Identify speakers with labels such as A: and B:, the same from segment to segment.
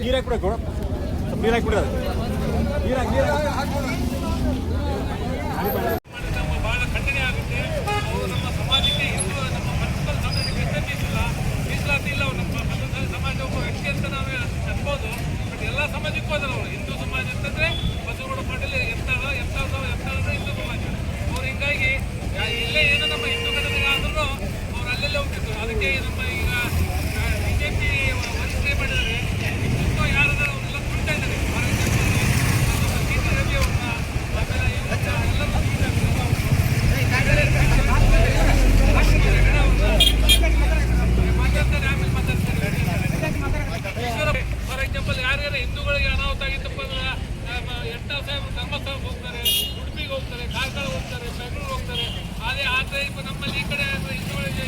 A: ನೀರು ಹಾಕ್ಬಿಡಕ್ಕೆ ನೀರು ಹಾಕ್ಬಿಡೋದು ನೀರು ಬೇಕಾದ್ರೆ ಹಿಂದೂಗಳಿಗೆ ಅನಾಹುತ ಆಗಿತ್ತಪ್ಪ ಅಂದ್ರೆ ಎಂಟಾ ಧರ್ಮಸ್ಥಳಕ್ಕೆ ಹೋಗ್ತಾರೆ, ಉಡುಪಿಗೆ ಹೋಗ್ತಾರೆ ಕಾರ್ಕಳ ಹೋಗ್ತಾರೆ ಬೆಂಗಳೂರು ಹೋಗ್ತಾರೆ. ಅದೇ ಆ ಟೈಪ್ ನಮ್ಮಲ್ಲಿ ಈ ಕಡೆ ಹಿಂದೂಗಳಿಗೆ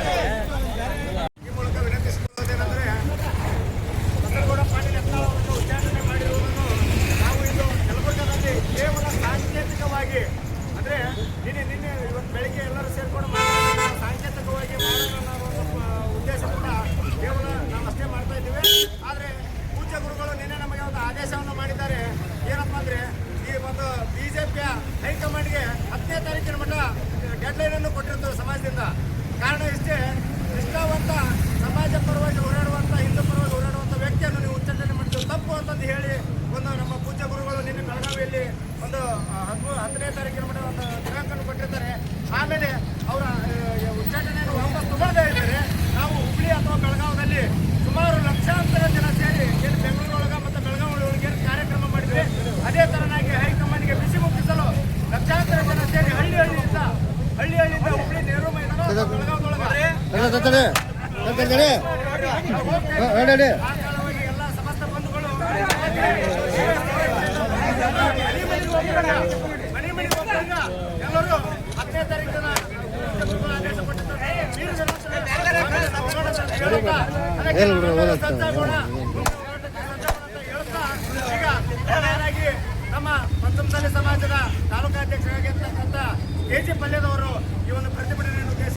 B: ಪ್ಲೇನನ್ನು ಕೊಟ್ಟಿರ್ತೇವೆ ಸಮಾಜದಿಂದ. ಕಾರಣ ಇಷ್ಟೇ, ನಿಷ್ಠಾವಂತ ಸಮಾಜ ಪರವಾಗಿ ಓಡಾಡುವಂತ ಹಿಂದೂ ಪರವಾಗಿ ಓಡಾಡುವಂತ ವ್ಯಕ್ತಿಯನ್ನು ನೀವು ಉಚ್ಚಾಟನೆ ಮಾಡ್ತೀವಿ ತಪ್ಪು ಅಂತಂದು ಹೇಳಿ ಒಂದು ನಮ್ಮ ಪೂಜ್ಯ ಗುರುಗಳು ನಿನ್ನೆ ಬೆಳಗಾವಿಯಲ್ಲಿ ಒಂದು ಹದಿಮೂರು, ಹತ್ತನೇ ತಾರೀಕಿನ ಕರ್ಕಡೆ ಕರ್ಕಡೆ ಹೇಳಿ ಎಲ್ಲರೂ ನಮ್ಮ ಪಂಚಮಸಾಲಿ ಸಮಾಜದ ತಾಲೂಕಾಧ್ಯಕ್ಷರಾಗಿರ್ತಕ್ಕಂಥ ಕೆ ಜಿ ಪಲ್ಯದವರು ಈ ಒಂದು ಪ್ರತಿಭಟನೆ